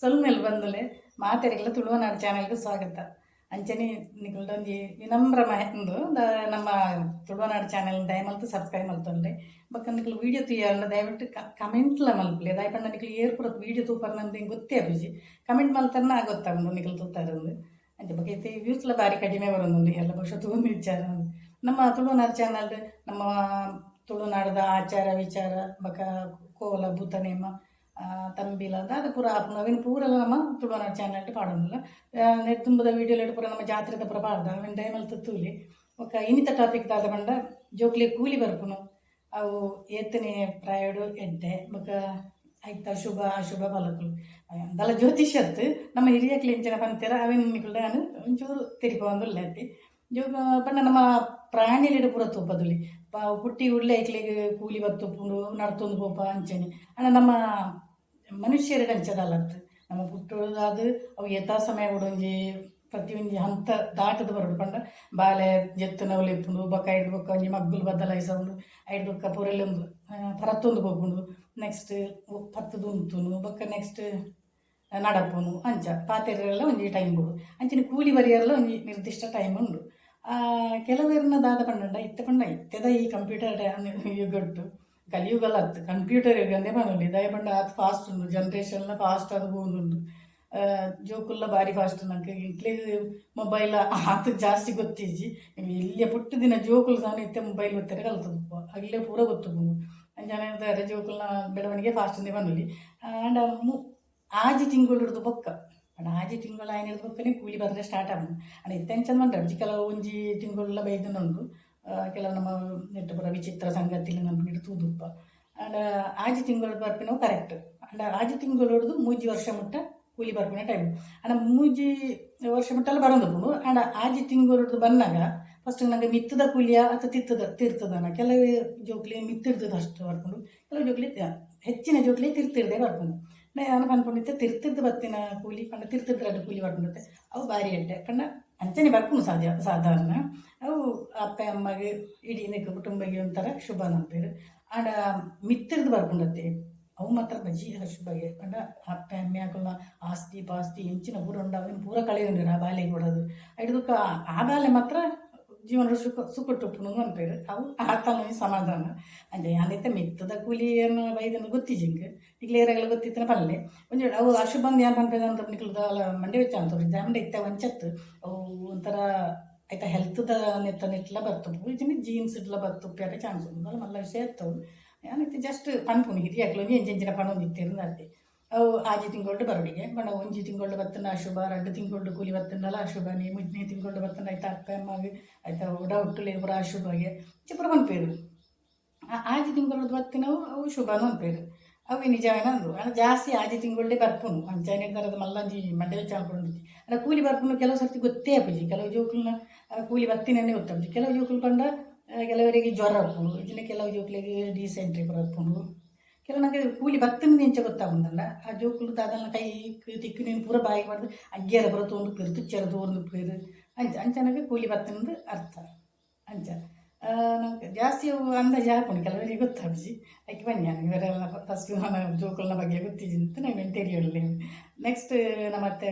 ಸೊಲ್ಮೆಲ್ ಬಂದಲೇ ಮಾತೆರೆಗ್ಲ ತುಳುವನಾಡು ಚಾನೆಲ್ಗೆ ಸ್ವಾಗತ. ಅಂಚನೆ ನಿಗಲ್ದೊಂದು ವಿನಮ್ರ ಮಹಂದು ನಮ್ಮ ತುಳುವನಾಡು ಚಾನೆಲ್ ದಯಮಲ್ತು ಸಬ್ಸ್ಕ್ರೈಬ್ ಮಲ್ತೊಂಡ್ರೆ ಬಕ್ಕ ನಿಕಲ್ ವೀಡಿಯೋ ತುಯ್ಯಲ್ಲ ದಯವಿಟ್ಟು ಕಮೆಂಟ್ಲ ಮಲ್ಪಲೆ. ದಯಪಂಡ ನಿಕ್ಲು ಏರ್ ಪುರತ್ ವೀಡಿಯೋ ತೂಪರ್ ನಂದು ಗೊತ್ತೇ ಅಭಿಜಿ ಕಮೆಂಟ್ ಮಲ್ತನ್ನ ಗೊತ್ತಾಗೋದು ನಿಕ್ಲು ತೂತಾರಂದು. ಅಂಚೆ ಬಗ್ಗೆ ಐತೆ ವ್ಯೂಸ್ಲ ಬಾರಿ ಕಡಿಮೆ ಬರೋದು ಎಲ್ಲ ಬಹುಶಃ ತೂಂದು ವಿಚಾರ ನಮ್ಮ ತುಳುನಾಡು ಚಾನಲ್, ನಮ್ಮ ತುಳುನಾಡದ ಆಚಾರ ವಿಚಾರ, ಬಕ ಕೋಲ ಭೂತನೇಮ ಆ, ತಂಬಿಲ ದಾದ ಪೂರ ಆಪುಂಡು ಅವಿನ ಪೂರೆಲ್ಲ ನಮ್ಮ ತುಳುನಾಡು ಚಾನಲ್ ಪಾಡೋದಿಲ್ಲ ನೆಟ್ ತುಂಬದ ವೀಡಿಯೋಲ್ ಪೂರ ನಮ್ಮ ಜಾತ್ರೆದ ಪೂರ ಪಾಡ್ದ ಅವಿನ ಟೈಮಲ್ಲಿ ತುತ್ತೂಲಿ ఒక ಇನ್ನಿತ ಟಾಪಿಕ್ ದಾದ ಬಂಡ ಜೋಕ್ಲಿ ಕೂಲಿ ಬರ್ಪುನು ಅವು ಏತನೇ ಪ್ರಾಯಡು ಎಡ್ಡೆ ಬೊಕ ಐತ ಶುಭ ಅಶುಭ ಫಲಕುಲು ದಲ ಜ್ಯೋತಿಷತ್ ನಮ್ಮ ಹಿರಿಯ ಕ್ಲಿಂಚನ ಪಂತೆರ ಅವಿನ ನಿಕುಲ್ಡ ನಾನು ಒಂಚೂರು ತಿರುಪೊಂದುಲ್ಲ ಐತಿ ಜೋಗ ಪಂಡ ನಮ್ಮ ಪ್ರಾಣಿಲಿಡು ಪೂರ ತುಪ್ಪದಲ್ಲಿ ಪುಟ್ಟಿ ಉಳ್ಳೆ ಐಕ್ಲಿಗೆ ಕೂಲಿ ಬತ್ತುಪ್ಪುಂಡು ನಡ್ತೊಂದು ಪೋಪ ಅಂಚನೆ. ಅಣ್ಣ, ನಮ್ಮ ಮನುಷ್ಯರಿಗೆ ಅಂಚದಲ್ಲತ್ತು ನಮ್ಮ ಪುಟ್ಟದಾದ ಅವು ಯಥಾ ಸಮಯ ಒಂಜಿ ಪ್ರತಿಯೊಂದು ಹಂತ ದಾಟದ ಬರೋಡು ಪಂಡ. ಬಾಲೆ ಜೆತ್ತು ನವಲೆ ಇಪ್ಪುಂಡು, ಬೊಕ್ಕ ಐದು ಬೊಕ್ಕ ಒಂಜಿ ಮಗ್ಗುಲು ಬದಲಾಯಿಸೋಂಡು ಐದು ಬೊಕ್ಕ ಪೂರೆಲ್ಲೊಂದು ಪರತ್ತೊಂದು ಹೋಗುಂಡು ನೆಕ್ಸ್ಟ್ ಪತ್ತದು ಉಂತುನು ಬೊಕ್ಕ ನೆಕ್ಸ್ಟ್ ನಡಪುನು ಅಂಚ. ಪಾತೆರೆಲ್ಲ ಒಂಜಿ ಟೈಮ್ ಕೊಡು ಅಂಚಿನ ಕೂಲಿ ಬರಿಯರೆಲ್ಲ ಒಂಜಿ ನಿರ್ದಿಷ್ಟ ಟೈಮ್ ಉಂಡು. ಕೆಲವೆರ್ನ ದಾದ ಪಂಡ ಇತ್ತೆ ಪಂಡ, ಇತ್ತದ ಈ ಕಂಪ್ಯೂಟರ್ ಯುಗಟ್ಟು ಕಲಿಯುಗಲ್ಲ ಅತ್ತು ಕಂಪ್ಯೂಟರ್ ಯುಗ ಅಂದೇ ಪನೊಲಿ ದಯ ಪಂಡ ಅದು ಫಾಸ್ಟ್ ಉಂಡು ಜನ್ರೇಷನ್ಲ ಫಾಸ್ಟ್ ಅದು ಹೋಗುಂಡು ಜೋಕುಲ್ಲ ಬಾರಿ ಫಾಸ್ಟ್ ನಂಗೆ ಇಟ್ಲಿ ಮೊಬೈಲ್ ಆತ ಜಾಸ್ತಿ ಗೊತ್ತಿಜ್ಜಿ. ಇಲ್ಲೇ ಪುಟ್ಟ ದಿನ ಜೋಕುಲ್ ಸಹ ಇತ್ತೆ ಮೊಬೈಲ್ ಗೊತ್ತಾರೆ ಕಲ್ತು ಅಲ್ಲೇ ಪೂರ ಗೊತ್ತು ಜನ ಜೋಕುಲ್ನ ಬೆಳವಣಿಗೆ ಫಾಸ್ಟ್ ಅಂದೇ ಪನೊಲಿ ಆಂಡ ಮು ಆಜಿ ತಿಂಗಳು ಅಣ್ಣ ಆಜಿ ತಿಂಗಳು ಆಯ್ನ ಹಿಡಿದು ಬೊಕ್ಕನೆ ಕೂಲಿ ಬರದೆ ಸ್ಟಾರ್ಟ್ ಆಗ ಅಣ್ಣ ಇತ್ತೆಂಚಂದ ಮಂಡ್ರೆ ಅಜ್ಜಿ ಕೆಲವು ಒಂಜಿ ತಿಂಗಳೆಲ್ಲ ಬೈದನುಂಡು ಕೆಲವು ನಮ್ಮ ನೆಟ್ಟು ಪುರ ವಿಚಿತ್ರ ಸಂಗತಿ ನಮ್ಗೆ ಹಿಡಿದು ದುಪ್ಪ ಅಂಡ್ ಆಜಿ ತಿಂಗಳು ಬರ್ಪಿನವು ಕರೆಕ್ಟ್ ಅಂಡ್ ಆಜಿ ತಿಂಗಳು ಮೂಜಿ ವರ್ಷ ಮುಟ್ಟ ಕೂಲಿ ಬರ್ಪಿನ ಟೈಮ್ ಅಣ್ಣ ಮೂಜಿ ವರ್ಷ ಮುಟ್ಟೆಲ್ಲ ಬರೋದು ಅಂಡ್ ಆಜಿ ತಿಂಗಳು ಹಿಡಿದು ಬಂದಾಗ ಫಸ್ಟ್ ನಂಗೆ ಮಿತ್ತದ ಕೂಲಿಯ ಅಥವಾ ತಿತ್ತದ ತಿರ್ತದನ ಕೆಲವು ಜೋಕ್ಲಿ ಮಿತ್ತಿಡ್ತದ ಅಷ್ಟು ಬರ್ಕೊಂಡು ಕೆಲವು ಜೋಕ್ಲಿ ಹೆಚ್ಚಿನ ಜೋಕ್ಲಿ ತಿರ್ತಿರ್ದೆ ಬರ್ಕೊಂಡು ನಾನು ಅನ್ಕೊಂಡಿದ್ದೆ ತಿರ್ತಿದ್ದು ಬತ್ತಿನ ಕೂಲಿ ಪಂಡ ತಿರ್ತಿರ್ದು ಕೂಲಿ ಬರ್ಕೊಂಡಿದ್ದೆ ಅವು ಭಾರಿ ಅಡ್ಡೆ ಪಂಡ ಅಂಚನೆ ಬರ್ಕೊಂಡು ಸಾಧ್ಯ, ಸಾಧಾರಣ. ಅವು ಅಪ್ಪ, ಅಮ್ಮಗೆ, ಇಡೀ ನಿಕ್ಕ ಕುಟುಂಬಗೆ ಒಂಥರ ಶುಭ ನಂಪೇರು ಆಡ ಮಿತ್ತಿರ್ದು ಬರ್ಕೊಂಡತ್ತೆ. ಅವು ಮಾತ್ರ ಬಜ್ಜಿ ಶುಭಗೆ. ಪಂಡ ಅಪ್ಪ, ಅಮ್ಮೆ ಹಾಕಲ್ಲ, ಆಸ್ತಿ, ಪಾಸ್ತಿ, ಹೆಂಚಿನ ಅವನು ಪೂರ ಕಳೆಯುಂಡಿರು ಆ ಬಾಲೆಗೆ ಬಿಡೋದು ಹಿಡಿದಕ್ಕ ಆ ಬಾಲೆ ಮಾತ್ರ ಜೀವನ ಸುಖ ಸುಖಟ್ಟುಪ್ಪು ಅಂಪೇರು ಅವು ಆತನ ಸಮಾಧಾನ. ಅಂದ್ರೆ ಯಾನೈತೆ ಮಿತ್ತದ ಏನು ಬೈದನ್ನು ಗೊತ್ತಿಜಿಂಗ್ ಇಗ್ಲೇರೆಲ್ಲ ಗೊತ್ತಿತ್ತನ ಪಲ್ಲೆ. ಒಂಜಿ ಅವು ಅಶುಭಂದು ಏನು ಪಂಪೇದ ಅಂತ ನಿಕ್ಲದ ಮಂಡೆ ವೆಚ್ಚ ಅಂತ ಮಂಡೆ ಇತ್ತ ಒಂಚತ್ತು ಅವು ಒಂಥರ ಆಯ್ತಾ ಹೆಲ್ತ್ದ ನೆತ್ತ ನೆಟ್ಲ ಬರ್ತವು. ಇದನ್ನ ಜೀನ್ಸ್ ಇಟ್ಲ ಬತ್ತು ಪೇಟ ಚಾನ್ಸ್ ಉಂಟಲ್ಲ ಮಲ್ಲ ವಿಷಯ ಇರ್ತವು. ಯಾನೈತೆ ಜಸ್ಟ್ ಪನ್ಪುನಿ ಹಿರಿಯಾಕ್ಲು ಒಂಜಿ ಎಂಜಿನ ಪಣ ಒಂದಿತ್ತಿರು ಅತ್ತೆ ಅವು ಆಜಿ ತಿಂಗಳು ಬರೋಡಿಗೆ ಬಣ್ಣ ಒಂಜಿ ತಿಂಗಳು ಬತ್ತನ ಅಶುಭ ರಡ್ಡು ತಿಂಗಳು ಕೂಲಿ ಬತ್ತನಲ್ಲ ಅಶುಭನೇ ಮುಜ್ನೆ ತಿಂಗಳು ಬತ್ತನ ಆಯ್ತಾ ಅಪ್ಪ, ಅಮ್ಮಗೆ ಆಯ್ತಾ ಡೌಟ್ ಹುಟ್ಟುಲಿ ಪುರ ಅಶುಭಗೆ ಚಿಪ್ರ ಒಂದು ಆ- ಆಜಿ ತಿಂಗಳು ಬತ್ತಿನವು ಅವು ಶುಭನು ಅನ್ಪೇರು ಅವು ನಿಜ ಏನಂದ್ರು ಅಣ್ಣ ಜಾಸ್ತಿ ಆಜಿ ತಿಂಗಳೇ ಬರ್ಪುನು. ಅಂಚಾನೆ ಕರೆದ ಮಲ್ಲಂಜಿ ಮಂಡೆ ವೆಚ್ಚ ಅಂದ್ರೆ ಕೂಲಿ ಬರ್ಪುನು ಕೆಲವು ಸರ್ತಿ ಗೊತ್ತೇ ಅಪ್ಪಜಿ ಕೆಲವು ಜೋಕ್ಲನ್ನ ಕೂಲಿ ಬತ್ತಿನೇ ಗೊತ್ತಾಗ್ತಿ ಕೆಲವು ಜೋಕುಲು ಕಂಡ ಕೆಲವರಿಗೆ ಜ್ವರ ಇನ್ನು ಕೆಲವು ಜೋಕ್ಲಿಗೆ ಡಿಸೆಂಟ್ರಿ ಬರಪ್ಪುಂಡು ಕೆಲವು ನನಗೆ ಕೂಲಿ ಬತ್ತನ ನಿಂಚ ಗೊತ್ತಾಗುಂದಲ್ಲ ಆ ಜೋಕುಲು ದಾದನ ಕೈ ತಿಕ್ಕು ನೀನು ಪೂರ ಬಾಯಿ ಮಾಡಿದು ಅಗ್ಗಿಯರ ಬರತು, ಒಂದು ಪೇರು ತುಚ್ಚರದು ಒಂದು ಪೇರು ಅಂಚ ಅಂಚನಗೆ ಕೂಲಿ ಬತ್ತನದು ಅರ್ಥ. ಅಂಚ. ನನಗೆ ಜಾಸ್ತಿ ಅಂದಾಜು ಹಾಕೊಂಡು ಕೆಲವರಿಗೆ ಗೊತ್ತಾಗ್ಸಿ ಅದಕ್ಕೆ ಬನ್ನಿ ನಾನು, ಇವರೆಲ್ಲ ಫಸ್ಟ್ ನಾನು ಜೋಕುಲ್ನ ಬಗ್ಗೆ ಗೊತ್ತಿದ್ದೀನಿ ಅಂತ ನಾನು ತಿಳಿಯಲಿ ನೆಕ್ಸ್ಟ್ ನಮ್ಮ ಮತ್ತೆ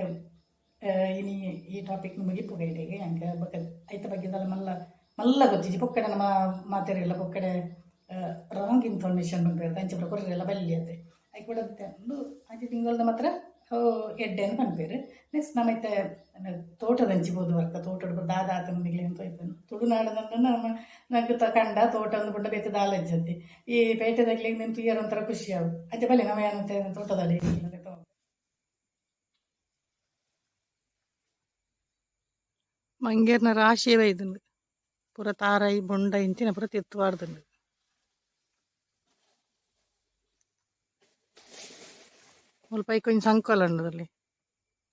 ಇನಿ ಈ ಟಾಪಿಕ್ ಮುಗಿಪು ಗೈಡೆಗೆ ಹಂಗೆ ಬಗ್ಗೆ ಐತ ಬಗ್ಗೆ ಮಲ್ಲ ಮಲ್ಲ ಗೊತ್ತಿಜಿ ಪೊಕ್ಕಡೆ ನಮ್ಮ ಮಾತೆರೆಲ್ಲ ಪೊಕ್ಕಡೆ ರಾಂಗ್ ಇನ್ಫಾರ್ಮೇಷನ್ ಬಂದ್ಬಿಡುತ್ತೆ ಅಂಚೆ ಪ್ರಕೊರ್ರೆ ಎಲ್ಲ ಬಲ್ಲಿ ಅದೇ ಅದಕ್ಕೆ ಬಿಡುತ್ತೆ ಅಂದು ಅಂಚೆ ತಿಂಗಳದ ಮಾತ್ರ ಅವು ಎಡ್ಡೆಯನ್ನು ಪನ್ಪೇರು ನೆಕ್ಸ್ಟ್ ನಮ್ಮೈತೆ ತೋಟದ ಹಂಚಿಬೋದು ವರ್ಕ, ತೋಟದ ದಾದ ಆತನ ನಿಗ್ಲಿ ಅಂತ ಹೋಯ್ತಾನು. ತುಳುನಾಡದಂದ್ರೆ ನಮ್ಮ, ನಂಗೆ ತಕಂಡ ತೋಟ ಬೇತೆ ಬೇಕು ದಾಲ ಹಚ್ಚತ್ತೆ ಈ ಪೇಟೆದಾಗ್ಲಿ ನಿಂತು ಯಾರು ಒಂಥರ ಖುಷಿ ಆವು. ಅಜ್ಜ ಬಲ್ಲಿ ನಾವು ಏನಂತ ತೋಟದಲ್ಲಿ ಮಂಗೇರ್ನ ರಾಶಿ ಇದನ್ನು ಪೂರ ತಾರಾಯಿ, ಬೊಂಡ ಇಂಚಿನ ಪೂರ ತಿತ್ತುವಾಡ್ದುಂಡು ಇಕ್ಕೊಂಜಿ ಸಂಕೋಲ ಉಂಡು ಅಲ್ಲಿ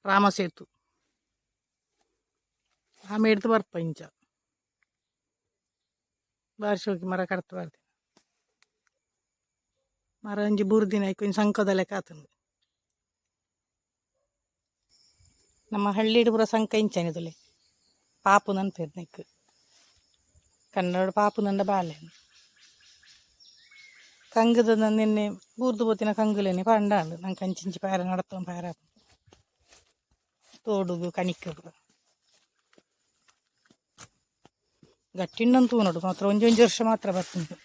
ರಾಮಸೇತು ಆಮೆ ಹಿಡ್ದು ಬರ್ಪ ಇಂಚ. ಬಾರಿ ಶೋಕಿ ಮರ ಕಡ್ತು ಬರ್ತೀನಿ. ಮರ ಒಂಜಿ ಬುರ್ದಿನ ಇಕ್ಕೊಂಜಿ ಸಂಕೋದ ಲೆಕ್ಕ ಕಾತಂದು ನಮ್ಮ ಹಳ್ಳಿಡ್ ಪೂರ ಸಂಕ ಇಂಚನಿದಲ್ಲಿ ಪಾಪು ನನ್ನ ನೆಕ್ ಕನ್ನಡ ಪಾಪು ನಂಡ ಬಾಲೆ ಕಂಗದ ನಿನ್ನೆ ಬೂರ್ದು ಪೋತಿನ ಕಂಗುಲೇನೆ ಪಂಡಾಂಡು ನಂಗೆ ಕಂಚಿಂಚಿ ಪಾರ ನಡತ್ತ ಪಾರ ತೋಡುಗು ಕಣಿಕಗು ಗಟ್ಟಿಣ್ಣಂತೂ ನೋಡು ಮಾತ್ರ ಒಂಜಿ ಒಂಜಿ ವರ್ಷ ಮಾತ್ರ ಬರ್ತುಂಟು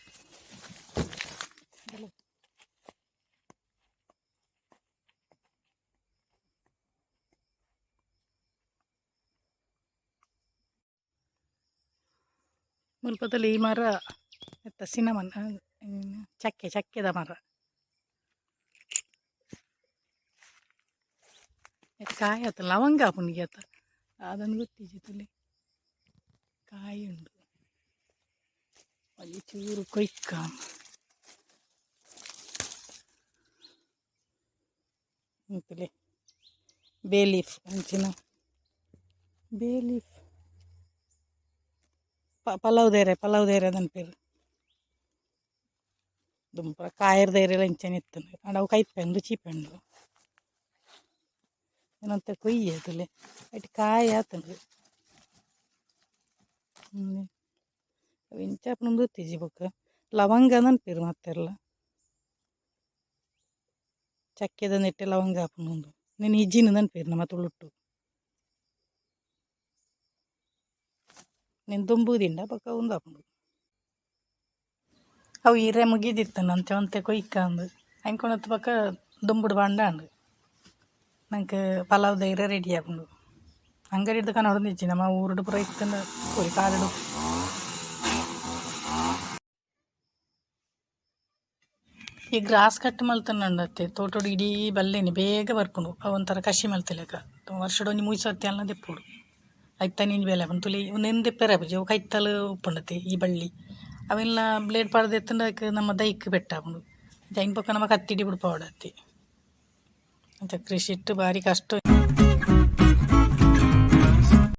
ಮುಲ್ಪದಲ್ಲಿ ಈ ಮರ ಎತ್ತ ಸಿನಮನ್ ಆ, ಹ್ಮ್, ಚಕ್ಕೆ, ಚಕ್ಕೆದ ಮರ. ಕಾಯಿ ಆತ ಲವಂಗ ಪುಣಿಗೆ ಆತ ಅದನ್ನು ಗೊತ್ತಿಜಿತಲ್ಲಿ ಕಾಯಿ ಉಂಡು ಅಲ್ಲಿ ಚೂರು ಕೊಯ್ಕ. ಅಂತಲೇ ಬೇ ಲೀಫ್, ಅಂಚಿನ. Bay leaf. ಪ, ಪಲಾವ್ ದೇರೆ ಪಲಾವ್ ದೇರೆ ಅದನ್ನ ಪೇರು. ದುಂಪ ಕಾಯರ್ ದೇರೆ ಇಂಚನೆ ಇತ್ತಂದು ಅಂಡ ಅವು ಕೈಪೆಂಡು ಚೀಪೆಂಡು ಏನಂತ ಕೊಯ್ಯಿ ಅದಲೆ ಅಟ್ ಕಾಯಿ ಆತಂದು ಹ್ಞೂ ಇಂಚಾಪನೊಂದು ತಿಜಿ ಬೊಕ್ಕ ಲವಂಗ ನೆನ್ಪಿರು ಮತ್ತೆಲ್ಲ ಚಕ್ಕೆದ ನೆಟ್ಟೆ ಲವಂಗ ಹಾಪನೊಂದು ನೀನು ಇಜ್ಜಿನ ನೆನ್ಪಿರು ನಮ್ಮ ತುಳುಟ್ಟು ನೀನು ದುಂಬುದಿಂಡ ಬೊಕ್ಕ ಒಂದು ಹಾಪುಂಡು ಅವು ಹೀರೆ ಮುಗಿದಿತ್ತು ನನ್ನ ಒಂತೆ ಕೊಯ್ಕ ಅಂದು. ಹತ್ತು ಪಕ್ಕ ದುಂಬುಡು ಬಾಂಡ ಅಂಡು ನಂಗೆ ಪಲಾವ್ ಧೈರ್ಯ ರೆಡಿ ಆಪುಂಡು ಅಂಗಡಿಡ್ದು ಕನ್ನಡ ಹೊಡೆದಿಚ್ಚಿ ನಮ್ಮ ಊರುಡು ಪುರ ಇತ್ತಂದು ಕೊರಿ ಕಾಲಿಡು ಈ ಗ್ರಾಸ್ ಕಟ್ ಮಲ್ತನಂಡತ್ತೆ ತೋಟೋಡು ಇಡೀ ಬಲ್ಲೇನೆ, ಬೇಗ ಬರ್ಪುಂಡು. ಅವ ಒಂಥರ ಕಷಿ ಮಲ್ತಿಲೆಕ ವರ್ಷಡೊಂದು ಮುಗಿಸತ್ತೆ ಅಲ್ಲ ದೆಪ್ಪುಡು. ಐತ ನೀನು ಬೇಲೆ ಬಂದು ತುಲಿ ಒಂದೆಂದು ದೆಪ್ಪೆರ ಬುಜಿ ಅವು ಕೈತಲು ಉಪ್ಪುಂಡತೆ ಈ ಬಳ್ಳಿ. ಅವೆಲ್ಲ ಬ್ಲೇಡ್ ಪಾಡ್ದು ಎತ್ತಂಡ ಅದಕ್ಕೆ ನಮ್ಮ ದೈಕ್ ಬೆಟ್ಟಾಪುಂಡು ದೈನ್ ಪಕ್ಕ ನಮಗೆ ಕತ್ತಿಡಿ ಬಿಡ್ಪಾವಡತ್ತೆ ಅಂತ ಕೃಷಿ ಇಟ್ಟು ಭಾರಿ ಕಷ್ಟ.